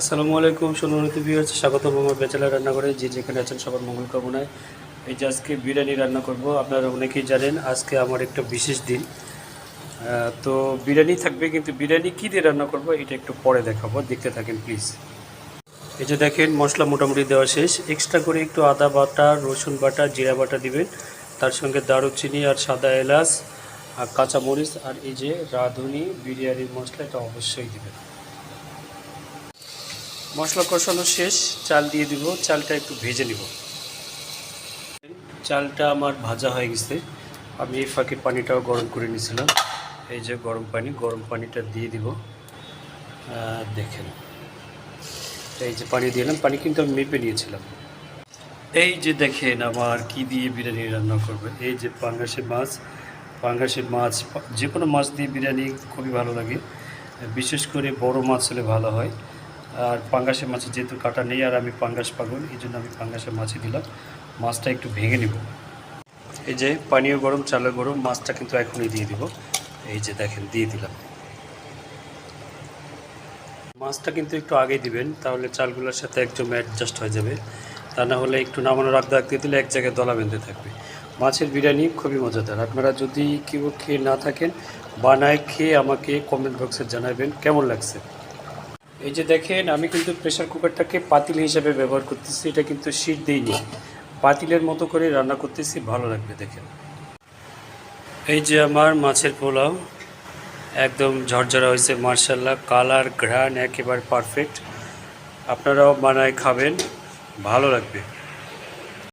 আসসালামু আলাইকুম সোনারতি ভিউয়ার্স স্বাগত আমার রান্না করে যে যেখানে আছেন সবার মঙ্গল কামনায়। এই যে আজকে বিরিয়ানি রান্না করব, আপনারা অনেকেই জানেন, আজকে আমার একটা বিশেষ দিন। তো বিরিয়ানি থাকবে, কিন্তু বিরিয়ানি কী দিয়ে রান্না করব, এটা একটু পরে দেখাবো, দেখতে থাকেন প্লিজ এই যে দেখেন, মশলা মোটামুটি দেওয়া শেষ। এক্সট্রা করে একটু আদা বাটা, রসুন বাটা, জিরা বাটা দিবেন। তার সঙ্গে দারুচিনি আর সাদা এলাচ আর কাঁচামরিচ আর এই যে রাঁধুনি, বিরিয়ানির মশলা, এটা অবশ্যই দিবেন। মশলা কষানো শেষ, চাল দিয়ে দিব, চালটা একটু ভেজে নিব। চালটা আমার ভাজা হয়ে গেছে। আমি এই ফাঁকে পানিটাও গরম করে নিয়েছিলাম। এই যে গরম পানি, গরম পানিটা দিয়ে দিব। দেখেন। এই যে পানি দিলাম, পানি কিন্তু আমি মেপে নিয়েছিলাম। এই যে দেখেন আমার কি দিয়ে বিরিয়ানি রান্না করবে। এই যে পাঙ্গাসের মাছ পাঙ্গাসের মাছ, যে কোনো মাছ দিয়ে বিরিয়ানি খুবই ভালো লাগে। বিশেষ করে বড় মাছ হলে ভালো হয়। আর পাঙ্গাসের মাছে যেহেতু কাটা নেই, আর আমি পাঙ্গাস পাগল, এই জন্য আমি পাঙ্গাসের মাছই দিলাম। মাছটা একটু ভেঙে নিব। এই যে পানীয় গরম, চালের গরম, মাছটা কিন্তু এখনই দিয়ে দিব। এই যে দেখেন, দিয়ে দিলাম। মাছটা কিন্তু একটু আগে দিবেন, তাহলে চালগুলোর সাথে একদম অ্যাডজাস্ট হয়ে যাবে। তা না হলে একটু নামানো রাখতে রাখতে দিলে এক জায়গায় দলা বেঁধে থাকবে। মাছের বিরিয়ানি খুবই মজাদার। আপনারা যদি কেউ খেয়ে না থাকেন, বানায় খেয়ে আমাকে কমেন্ট বক্সে জানাবেন, কেমন লাগছে? এই যে দেখেন, আমি কিন্তু প্রেশার কুকারটাকে পাতিল হিসাবে ব্যবহার করতেছি। এটা কিন্তু শীত দিইনি পাতিলের মতো করে রান্না করতেছি, ভালো লাগবে দেখেন এই যে আমার মাছের পোলাও, একদম ঝরঝরা হয়েছে মার্শাল্লাহ কালার, ঘ্রাণ, একেবারে পারফেক্ট আপনারাও বানায় খাবেন, ভালো লাগবে।